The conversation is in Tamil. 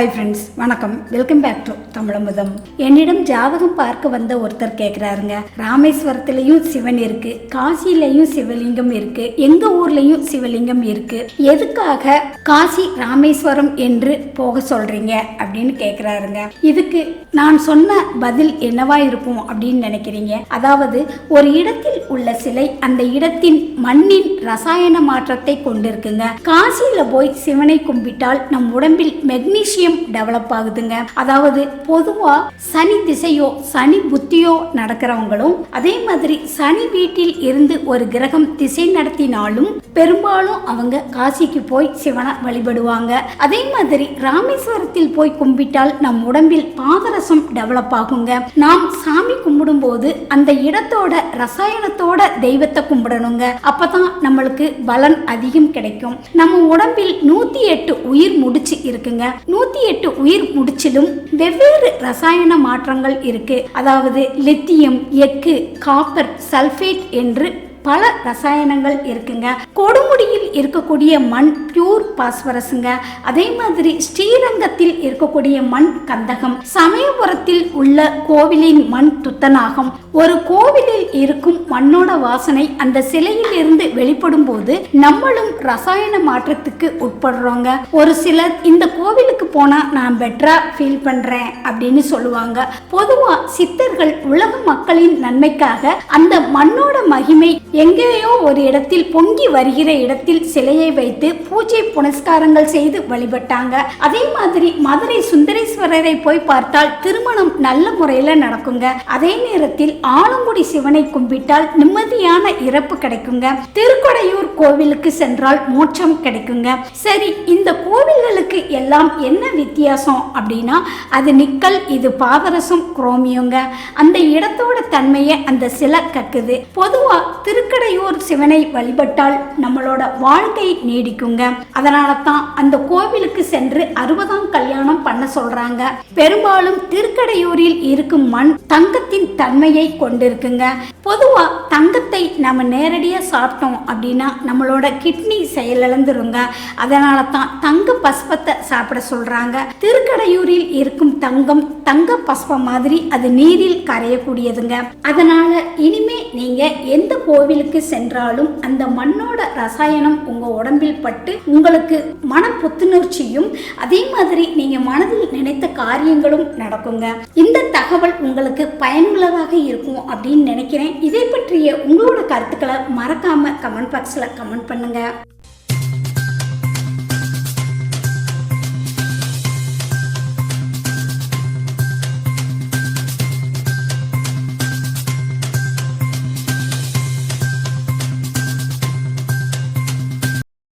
ஹாய் ஃப்ரெண்ட்ஸ் வணக்கம். Welcome back to Tamizhamudham. என்னிடம் ஜாதகம் பார்க்க வந்த ஒருத்தர் கேட்குறாருங்க ராமேஸ்வரத்துலேயும் சிவன் இருக்கு. காசிலையும் சிவலிங்கம் இருக்கு. எங்க ஊர்லயும் சிவலிங்கம் இருக்கு. எதுக்காக காசி ராமேஸ்வரம் என்று போக சொல்றீங்க? அப்படின்னு கேட்குறாருங்க இதுக்கு நான் சொன்ன பதில் என்னவா இருக்கும் அப்படின்னு நினைக்கிறீங்க? அதாவது ஒரு இடத்தில் உள்ள சிலை அந்த இடத்தின் மண்ணின் ரசாயன மாற்றத்தை கொண்டிருக்குங்க. காசியில போய் சிவனை கும்பிட்டால் நம் உடம்பில் மெக்னீசியம் டெவலப் ஆகுதுங்க. அதாவது பொதுவா சனி திசையோ சனி புத்தியோ நடக்கிறவங்களும் அதே மாதிரி சனி வீட்டில் இருந்து ஒரு கிரகம் திசை நடத்தினாலும் பெரும்பாலும் அவங்க காசிக்கு போய் சிவனை வழிபடுவாங்க. அதே மாதிரி ராமேஸ்வரத்தில் போய் கும்பிட்டால் நம் உடம்பில் பாதரசம் டெவலப் ஆகுங்க. நாம் சாமி கும்பிடும்போது அந்த இடத்தோட ரசாயனத்தோட தெய்வத்தை கும்பிடணுங்க. அப்பதான் நம்மளுக்கு பலன் அதிகம் கிடைக்கும். நம்ம உடம்பில் நூத்தி எட்டு உயிர் முடிச்சு இருக்குங்க. நூத்தி எட்டு உயிர் முடிச்சிலும் வெவ்வேறு ரசாயன மாற்றங்கள் இருக்கு. அதாவது லித்தியம் எக்கு காப்பர் சல்பேட் என்று பல ரசாயனங்கள் இருக்குங்க. கொடுமுடியில் இருக்கக்கூடிய மண் பியூர் பாஸ்பரஸுங்க அதே மாதிரி ஸ்ரீரங்கத்தில் இருக்கக்கூடிய மண் கந்தகம். சமயபுரத்தில் உள்ள கோவிலின் மண் துத்தநாகம். ஒரு கோவிலில் இருக்கும் மண்ணோட வாசனை அந்த சிலையில் இருந்து வெளிப்படும் போது நம்மளும் ரசாயன மாற்றத்துக்கு உட்படுறோங்க. ஒரு சிலர் இந்த கோவிலுக்கு போனா நான் பெட்டரா ஃபீல் பண்றேன் அப்படின்னு சொல்லுவாங்க. பொதுவா சித்தர்கள் உலக மக்களின் நன்மைக்காக அந்த மண்ணோட மகிமை எங்கேயோ ஒரு இடத்தில் பொங்கி வருகிற இடத்தில் சிலையை வைத்து பூஜை புனஸ்காரங்கள் செய்து வழிபட்டாங்க. அதே மாதிரி மதுரை சுந்தரேஸ்வரரை போய் பார்த்தால் திருமணம் நல்ல முறையில நடக்குங்க. அதே நேரத்தில் ஆலங்குடி சிவனை கும்பிட்டால் நிம்மதியான இறப்பு கிடைக்குங்க. திருக்கொடையூர் கோவிலுக்கு சென்றால் மோட்சம் கிடைக்குங்க. சரி இந்த கோவில்களுக்கு எல்லாம் என்ன வித்தியாசம் அப்படின்னா அது நிக்கல் இது பாதரசம் குரோமியோங்க. அந்த இடத்தோட தன்மையை அந்த சிலை கக்குது. பொதுவா திருக்கடையூர் சிவனை வழிபட்டால் நம்மளோட வாழ்க்கை நீடிக்குங்க. அதனால தான் அந்த கோவிலுக்கு சென்று அறுபதாம் கல்யாணம் பண்ண சொல்றாங்க. பெரும்பாலும் திருக்கடையூரில் இருக்கும் மண் தங்கத்தின் தன்மையை கொண்டிருக்குங்க. பொதுவா தங்கத்தை நம்ம நேரடியாக சாப்பிட்டோம் அப்படின்னா நம்மளோட கிட்னி செயலிழந்துருங்க. அதனால தான் தங்க பஸ்பத்தை சாப்பிட சொல்றாங்க. திருக்கடையூரில் இருக்கும் தங்கம் தங்க பஸ்பம் மாதிரி அது நீரில் கரையக்கூடியதுங்க. அதனால இனிமே நீங்க எந்த கோவிலுக்கு சென்றாலும் அந்த மண்ணோட ரசாயனம் உங்க உடம்பில் பட்டு உங்களுக்கு மன புத்துணர்ச்சியும் அதே மாதிரி நீங்க மனதில் நினைத்த காரியங்களும் நடக்குங்க. இந்த தகவல் உங்களுக்கு பயனுள்ளதாக இருக்கும் அப்படின்னு நினைக்கிறேன். இதை பற்றிய உங்களோட கருத்துக்களை மறக்காம கமெண்ட் பாக்ஸ்ல கமெண்ட் பண்ணுங்க.